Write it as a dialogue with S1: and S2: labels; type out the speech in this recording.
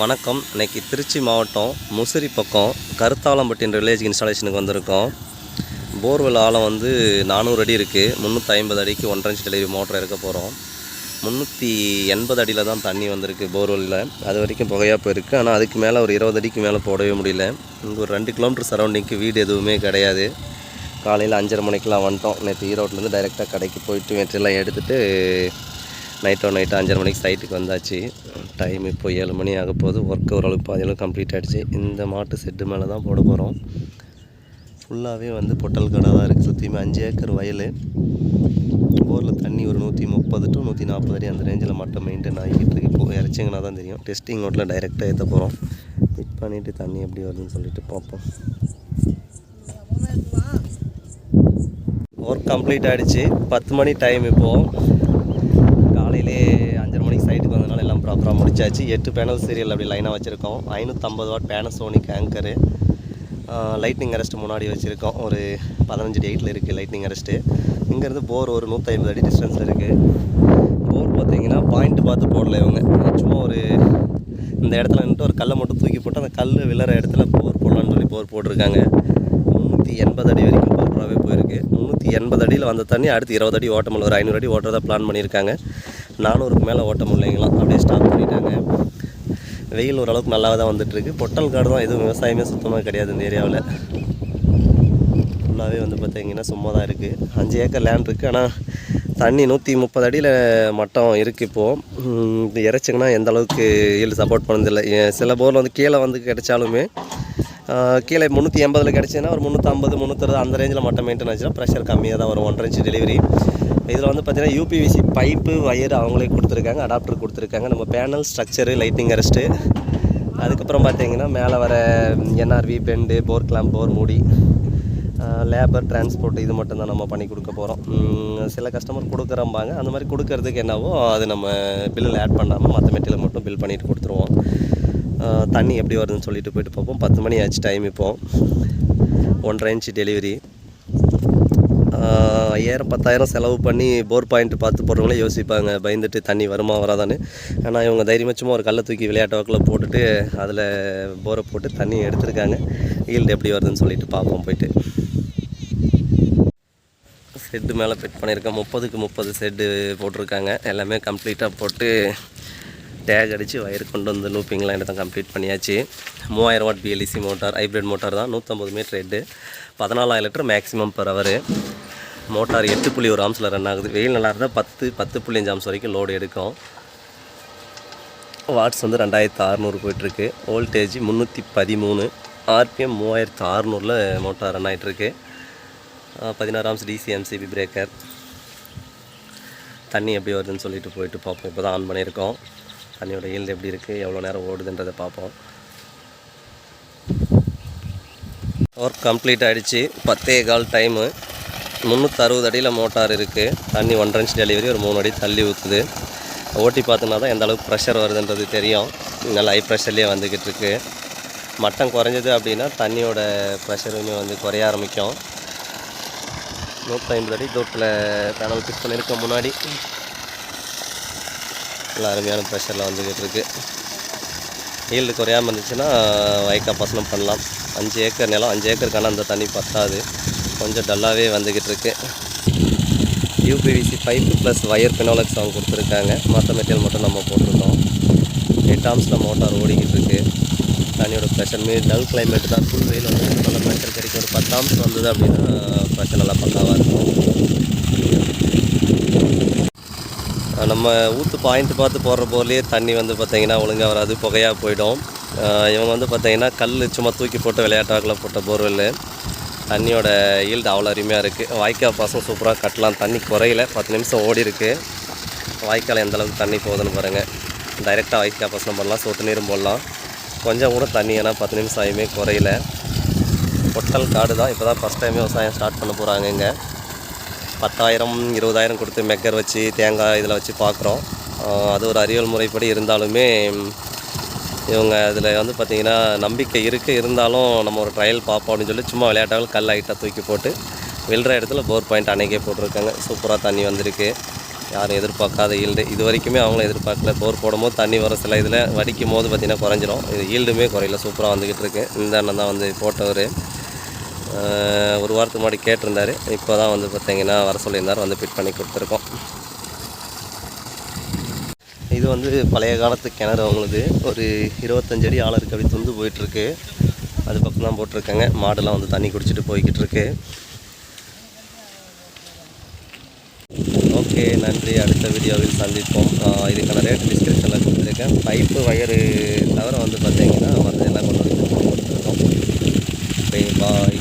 S1: வணக்கம். இன்னைக்கு திருச்சி மாவட்டம் முசிறி பக்கம் கருத்தாளம்பட்டின்ற வில்லேஜ் இன்ஸ்டாலேஷனுக்கு வந்திருக்கோம். போர்வெல் ஆழம் வந்து நானூறு அடி இருக்குது முந்நூற்றி ஐம்பது அடிக்கு ஒன்றரை இன்ச் டெலிவரி மோட்டர் இருக்க போகிறோம் முந்நூற்றி எண்பது அடியில் தான் தண்ணி வந்திருக்கு போர்வெல்லில் அது வரைக்கும் புகையாக போயிருக்கு. ஆனால் அதுக்கு மேலே ஒரு இருபது அடிக்கு மேலே போடவே முடியல. இங்கே ஒரு ரெண்டு கிலோமீட்டர் சரௌண்டிங்க்கு வீடு எதுவுமே கிடையாது. காலையில் அஞ்சரை மணிக்கெலாம் வந்துட்டோம். நேற்று ஈரோட்லேருந்து டைரெக்டாக கடைக்கு போயிட்டு வெற்றிலாம் எடுத்துகிட்டு நைட்டோ நைட்டோ அஞ்சரை மணிக்கு சைட்டுக்கு வந்தாச்சு. டைம் இப்போ ஏழு மணி ஆக போகுது. ஒர்க் ஓரளவுக்கு பாதியளவு கம்ப்ளீட் ஆகிடுச்சு இந்த மாட்டு செட்டு மேலே தான் போட போகிறோம் ஃபுல்லாகவே வந்து பொட்டல் கடை தான் இருக்குது சுற்றியுமே அஞ்சு ஏக்கர் வயல். போரில் தண்ணி ஒரு நூற்றி முப்பது டு நூற்றி நாற்பது அடி அந்த ரேஞ்சில் மட்டும் மெயின்டைன் ஆகிக்கிட்டு இருக்கு. இப்போ இறச்சிங்கன்னா தான் தெரியும். டெஸ்டிங் நோட்டில் டைரெக்டாக ஏற்ற போகிறோம் ஃபிட் பண்ணிவிட்டு தண்ணி எப்படி வருதுன்னு சொல்லிட்டு பார்ப்போம். ஒர்க் கம்ப்ளீட் ஆகிடுச்சு பத்து மணி டைம் இப்போது காலையிலே அஞ்சரை மணிக்கு சைட்டுக்கு வந்ததுனால ப்ராப்பராக முடிச்சாச்சு. எட்டு பேனல் சீரியல் அப்படி லைனாக வச்சுருக்கோம். ஐநூற்றம்பது watt Panasonic anchor lightning arrest முன்னாடி வச்சுருக்கோம். ஒரு பதினஞ்சு டேட்டில் இருக்குது லைட்னிங் அரெஸ்ட்டு இங்கேருந்து போர் ஒரு நூற்றி ஐம்பது அடி டிஸ்டன்ஸில் இருக்குது போர் பார்த்தீங்கன்னா பாயிண்ட் பார்த்து போடல இவங்க. சும்மா ஒரு இந்த இடத்துல நின்று ஒரு கல்லை மட்டும் தூக்கி போட்டு அந்த கல் விழுற இடத்துல போர் போடலான்னு சொல்லி போர் போட்டிருக்காங்க. முந்நூற்றி எண்பது அடி வரைக்கும் போடுறாவே போயிருக்கு. முந்நூற்றி எண்பது அடியில் வந்த தண்ணி அடுத்து இருபது அடி ஓட்ட முடியல ஒரு ஐநூறு அடி ஓட்டுறதா பிளான் பண்ணியிருக்காங்க. நானூறுக்கு மேலே ஓட்ட முடியலைங்களாம் அப்படியே ஸ்டாப் பண்ணிட்டாங்க. வெயில் ஓரளவுக்கு நல்லாவே தான் வந்துட்டுருக்கு. பொட்டல் காடு தான் எதுவும் விவசாயமே சுத்தமாக கிடையாது இந்த ஏரியாவில். ஃபுல்லாகவே வந்து பார்த்தீங்கன்னா சும்மா தான் இருக்குது அஞ்சு ஏக்கர் லேண்ட் இருக்குது ஆனால் தண்ணி நூற்றி முப்பது அடியில் மட்டம் இருக்குது இப்போது இறைச்சிங்கன்னா எந்த அளவுக்கு ஈல்டு சப்போர்ட் பண்ணதில்லை. சில போரில் வந்து கீழே வந்து கிடைச்சாலுமே கீழே முந்நூற்றி எண்பதில் கிடச்சின்னா ஒரு முந்நூற்றம்பது முந்நூற்றறுபது அந்த ரேஞ்சில் மட்டும் மெயின்டைன் ஆச்சுன்னா ப்ரெஷர் கம்மியாக தான் வரும். ஒன்றரை இன்ச்சு டெலிவரி இதில் வந்து பார்த்திங்கன்னா யூபிவிசி பைப்பு ஒயர் அவங்களே கொடுத்துருக்காங்க அடாப்டர் கொடுத்துருக்காங்க. நம்ம பேனல் ஸ்ட்ரக்சரு லைட்டிங் அரெஸ்ட்டு அதுக்கப்புறம் பார்த்தீங்கன்னா மேலே வர N R V bend bore clamp bore மூடி லேபர் டிரான்ஸ்போர்ட் இது மட்டும் தான் நம்ம பண்ணி கொடுக்க போகிறோம் சில கஸ்டமர் கொடுக்குறம்பாங்க. அந்த மாதிரி கொடுக்கறதுக்கு என்னவோ அது நம்ம பில்லில் ஆட் பண்ணாமல் மற்ற மெட்டீரியல் மட்டும் பில் பண்ணிட்டு கொடுத்துருவோம். தண்ணி எப்படி வருதுன்னு சொல்லிட்டு போயிட்டு பார்ப்போம். பத்து மணி ஆச்சு டைம் இப்போ. ஒன்றரை இன்ச்சு டெலிவரி ஐயாயிரம் பத்தாயிரம் செலவு பண்ணி போர் பாயிண்ட் பார்த்து போடுறவங்களே யோசிப்பாங்க. பயந்துட்டு தண்ணி வருமா வராதான்னு. ஆனால் இவங்க தைரியமச்சமாக சும்மா ஒரு கல்லை தூக்கி விளையாட்டு வாக்கில் போட்டுட்டு அதில் போரை போட்டு தண்ணி எடுத்திருக்காங்க. ஈல்டு எப்படி வருதுன்னு சொல்லிட்டு பார்ப்போம் போயிட்டு. செட்டு மேலே ஃபிட் பண்ணியிருக்கேன். முப்பதுக்கு முப்பது செட்டு போட்டிருக்காங்க. எல்லாமே கம்ப்ளீட்டாக போட்டு டேக் அடித்து வயர் கொண்டு வந்து லூப்பிங்லாம் எடுத்து கம்ப்ளீட் பண்ணியாச்சு. மூவாயிரம் watt BLDC motor hybrid motor தான். நூற்றம்பது மீட்டர் ஹெட்டு பதினாலாயிரம் litre maximum per hour motor எட்டு புள்ளி ஒரு ஆம்ஸில் ரன் ஆகுது. வெயில் நல்லா இருந்தால் பத்து பத்து புள்ளி அஞ்சு ஆம்ஸ் வரைக்கும் லோடு எடுக்கும். வாட்ஸ் வந்து ரெண்டாயிரத்து அறநூறு போயிட்டுருக்கு. வோல்டேஜ் முந்நூற்றி பதிமூணு. ஆர்பிஎம் மூவாயிரத்து அறநூறில் மோட்டார் ரன் ஆகிட்டுருக்கு பதினாறு ஆம்ஸ் டிசிஎம்சிபி பிரேக்கர் தண்ணி எப்படி வருதுன்னு சொல்லிட்டு போயிட்டு பார்ப்போம். இப்போ தான் ஆன் பண்ணியிருக்கோம். தண்ணியோட ஈல்டு எப்படி இருக்குது எவ்வளோ நேரம் ஓடுதுன்றதை பார்ப்போம். ஒர்க் கம்ப்ளீட் ஆகிடுச்சு பத்தே கால் டைமு முந்நூற்றறுபது அடியில் மோட்டார் இருக்குது தண்ணி ஒன்றரை இன்ச் டெலிவரி ஒரு மூணு அடி தள்ளி ஊற்றுது ஓட்டி பார்த்தோன்னா தான் எந்த அளவுக்கு ப்ரெஷர் வருதுன்றது தெரியும். நல்லா ஹை ப்ரெஷர்லேயே வந்துக்கிட்டு இருக்கு. மட்டம் குறைஞ்சது அப்படின்னா தண்ணியோட ப்ரெஷருமே வந்து குறைய ஆரம்பிக்கும். நூற்றி ஐம்பது அடி தூரத்தில் பேனல் ஃபிக்ஸ் பண்ணியிருக்க முன்னாடி. நல்லா அருமையான ப்ரெஷரில் வந்துக்கிட்டு இருக்குது ஈல்டு குறையாமல் இருந்துச்சுன்னா வயக்கா பசனம் பண்ணலாம். அஞ்சு ஏக்கர் நிலம் அஞ்சு ஏக்கருக்கான அந்த தண்ணி பத்தாது. கொஞ்சம் டல்லாகவே வந்துக்கிட்டு இருக்கு. UPVC pipe plus wire Finolex அவங்க கொடுத்துருக்காங்க. மற்ற மெட்டீரியல் மட்டும் நம்ம போட்டிருக்கோம். எயிட் ஆம்ஸில் மோட்டார் ஓடிக்கிட்டு இருக்கு. தண்ணியோட ப்ரெஷர் மீது டல் கிளைமேட் தான். ஃபுல் வெயில் வந்து நல்ல ப்ரெஷர் கிடைக்கும் ஒரு பத்து ஆம்ஸ் வந்தது அப்படின்னா ப்ரெஷர் நல்லா பக்காவாக இருக்கும். நம்ம ஊற்று பாயிண்ட் பார்த்து போடுற போர்லேயே தண்ணி வந்து பார்த்திங்கன்னா ஒழுங்காக வராது புகையாக போயிடும். இவங்க வந்து பார்த்திங்கன்னா கல் சும்மா தூக்கி போட்டு விளையாட்டாக்கில் போட்ட போர்வெல் தண்ணியோட ஈல்டு அவ்வளோ அருமையாக இருக்குது வாய்க்கால் பாசம் சூப்பராக கட்டலாம் தண்ணி குறையில பத்து நிமிஷம் ஓடி இருக்கு. வாய்க்கால் எந்தளவுக்கு தண்ணி போகுதுன்னு பாருங்கள் டைரெக்டாக வாய்க்கால் பாசனம் பண்ணலாம் சொட்டு நீரும் போடலாம். கொஞ்சம் கூட தண்ணி ஏன்னா பத்து நிமிஷம் ஆகியுமே குறையில. பொட்டல் காடு தான் இப்போ தான் ஃபஸ்ட் டைம் விவசாயம் ஸ்டார்ட் பண்ண போகிறாங்க இங்கே பத்தாயிரம் இருபதாயிரம் கொடுத்து மெக்கர் வச்சு தேங்காய் இதில் வச்சு பார்க்குறோம். அது ஒரு அறிவியல் முறைப்படி இருந்தாலுமே இவங்க அதில் வந்து பார்த்திங்கன்னா நம்பிக்கை இருக்குது இருந்தாலும் நம்ம ஒரு ட்ரையல் பார்ப்போம் அப்படின்னு சொல்லி சும்மா விளையாட்டாக கல் ஐட்டாக தூக்கி போட்டு விழுற இடத்துல போர் பாயிண்ட் அன்னைக்கே போட்டிருக்காங்க. சூப்பராக தண்ணி வந்திருக்கு. யாரும் எதிர்பார்க்காத ஈல்டு இது வரைக்குமே அவங்களும் எதிர்பார்க்கல. போர் போடும்போது தண்ணி வர சில இதில் வடிக்கும் போது பார்த்திங்கன்னா குறைஞ்சிரும். இது ஈல்டுமே குறையில. சூப்பராக வந்துக்கிட்டு இருக்கு. இந்த அண்ணன் தான் வந்து போட்டவர். ஒரு வாரத்துக்கு முன்னாடி கேட்டிருந்தாரு. இப்போ தான் வந்து பார்த்தீங்கன்னா வர சொல்லியிருந்தார். வந்து ஃபிட் பண்ணி கொடுத்துருக்கோம். இது வந்து பழைய காலத்து கிணறு அவங்களுது. ஒரு இருபத்தஞ்சு அடி ஆழம் இருக்கு. அப்படி துந்து போயிட்டுருக்கு. அது பக்கம் தான் போட்டிருக்காங்க. மாடெல்லாம் வந்து தண்ணி குடிச்சிட்டு போய்கிட்டு இருக்கு ஓகே நன்றி. அடுத்த வீடியோவில் சந்திப்போம். இதுக்கான ரேட் டிஸ்கிரிப்ஷனில் கொடுத்துருக்கேன். பைப்பு வயரு தவிர வந்து பார்த்தீங்கன்னா மற்ற எல்லாம் கொண்டு வந்து கொடுத்துருக்கோம். Okay bye